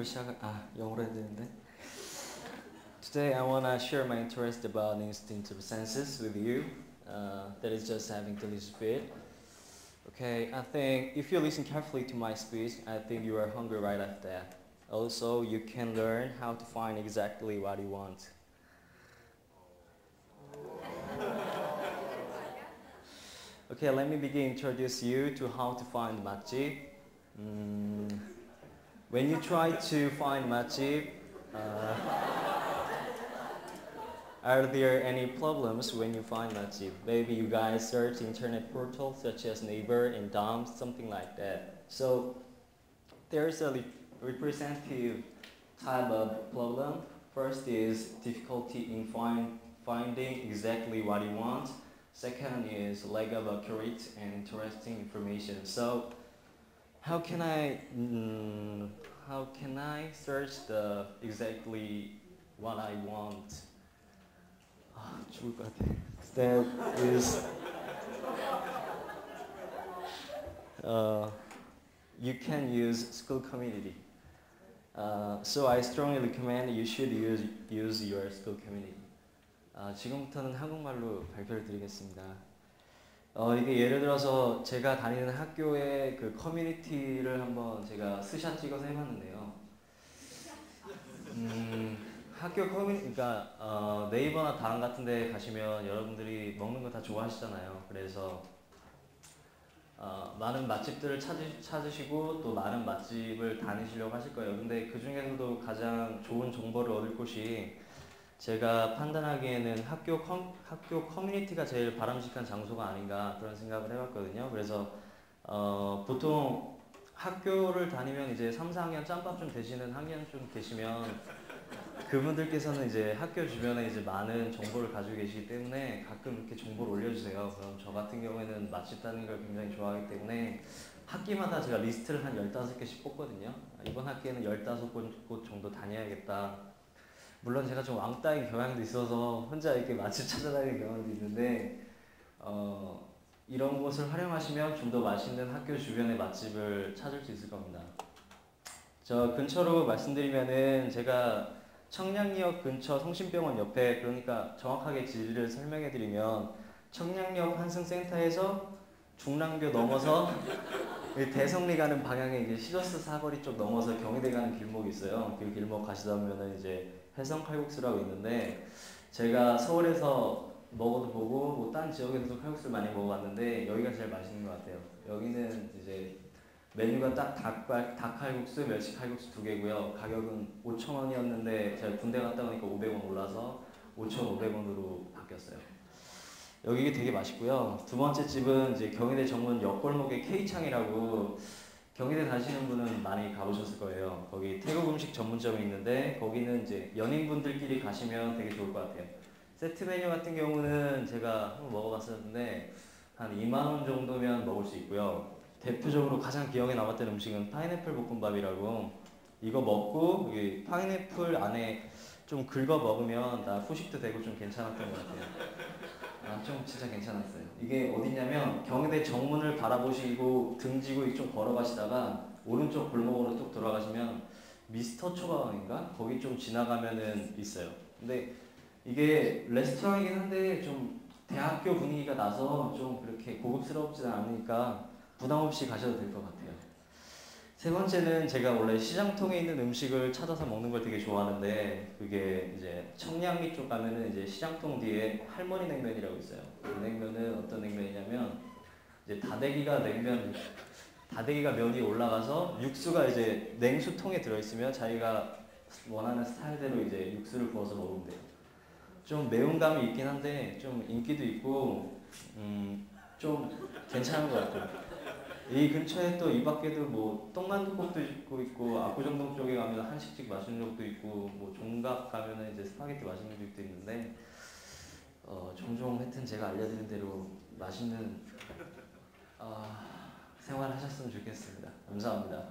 지금부터 발표를 시작 아 영어로 해야 되는데. Today I wanna share my interest about instinctive senses with you. Uh, that is just having to listen to it. Okay, I think if you listen carefully to my speech, I think you are hungry right after that. Also, you can learn how to find exactly what you want. Okay, let me begin introduce you to how to find 맛집. Mm, When you try to find Matip, uh, are there any problems when you find Matip? Maybe you guys search internet portals such as Neighbor and Dom, something like that. So there's a representative type of problem. First is difficulty in find, finding exactly what you want. Second is lack of accurate and interesting information. So how can I mm, how can I search the exactly what I want? 아, 죽을 것 같아. That is uh, you can use school community. Uh, so I strongly recommend you should use use your school community. 아, 지금부터는 한국말로 발표를 드리겠습니다. 어, 이게 예를 들어서 제가 다니는 학교의 그 커뮤니티를 한번 제가 스샷 찍어서 해봤는데요. 음, 학교 커뮤니티, 그러니까 어, 네이버나 다음 같은 데 가시면 여러분들이 먹는 거 다 좋아하시잖아요. 그래서 어, 많은 맛집들을 찾으, 찾으시고 또 많은 맛집을 다니시려고 하실 거예요. 근데 그 중에서도 가장 좋은 정보를 얻을 곳이 제가 판단하기에는 학교 컴, 학교 커뮤니티가 제일 바람직한 장소가 아닌가 그런 생각을 해봤거든요. 그래서 어, 보통 학교를 다니면 이제 3, 4학년 짬밥 좀 되시는 학년 좀 계시면 그분들께서는 이제 학교 주변에 이제 많은 정보를 가지고 계시기 때문에 가끔 이렇게 정보를 올려주세요. 그럼 저 같은 경우에는 맛집 다니는 걸 굉장히 좋아하기 때문에 학기마다 제가 리스트를 한 15개씩 뽑거든요. 이번 학기에는 15곳 정도 다녀야겠다. 물론 제가 좀 왕따인 경향도 있어서 혼자 이렇게 맛집 찾아다니는 경향도 있는데 어, 이런 곳을 활용하시면 좀 더 맛있는 학교 주변의 맛집을 찾을 수 있을 겁니다. 저 근처로 말씀드리면은 제가 청량리역 근처 성심병원 옆에 그러니까 정확하게 지리를 설명해 드리면 청량역 환승센터에서 중랑교 넘어서 대성리 가는 방향에 이제 시저스 사거리 쪽 넘어서 경희대 가는 길목이 있어요. 그 길목 가시다 보면은 이제 해성 칼국수라고 있는데 제가 서울에서 먹어도 보고 뭐 딴 지역에서도 칼국수를 많이 먹어봤는데 여기가 제일 맛있는 것 같아요. 여기는 이제 메뉴가 딱 닭발, 닭칼국수, 멸치칼국수 두 개고요. 가격은 5,000원이었는데 제가 군대 갔다 오니까 500원 올라서 5,500원으로 바뀌었어요. 여기 되게 맛있고요. 두 번째 집은 이제 경희대 정문 옆골목의 K창이라고 경희대 다니시는 분은 많이 가보셨을 거예요. 거기 태국 음식 전문점이 있는데 거기는 이제 연인분들끼리 가시면 되게 좋을 것 같아요. 세트 메뉴 같은 경우는 제가 한번 먹어봤었는데 한 2만 원 정도면 먹을 수 있고요. 대표적으로 가장 기억에 남았던 음식은 파인애플 볶음밥이라고 이거 먹고 이 파인애플 안에 좀 긁어 먹으면 나 후식도 되고 좀 괜찮았던 것 같아요. 아, 좀 진짜 괜찮았어요. 이게 어디냐면 경희대 정문을 바라보시고 등지고 좀 걸어가시다가 오른쪽 골목으로 뚝 돌아가시면 미스터 초밥인가 거기 좀 지나가면은 있어요. 근데 이게 레스토랑이긴 한데 좀 대학교 분위기가 나서 좀 그렇게 고급스럽지 않으니까 부담 없이 가셔도 될 것 같아요. 세 번째는 제가 원래 시장통에 있는 음식을 찾아서 먹는 걸 되게 좋아하는데 그게 이제 청량리 쪽 가면은 이제 시장통 뒤에 할머니 냉면이라고 있어요. 그 냉면은 어떤 냉면이냐면 이제 다대기가 냉면 다대기가 면이 올라가서 육수가 이제 냉수통에 들어있으면 자기가 원하는 스타일대로 이제 육수를 부어서 먹으면 돼요. 좀 매운 감이 있긴 한데 좀 인기도 있고 음, 좀 괜찮은 것 같아요. 이 근처에 또 이 밖에도 뭐 똥만두국도 있고 있고 압구정동 쪽에 가면 한식집 맛있는 곳도 있고 뭐 종각 가면은 이제 스파게티 맛있는 집도 있는데 어, 종종 하여튼 제가 알려드린 대로 맛있는 어, 생활하셨으면 좋겠습니다. 감사합니다.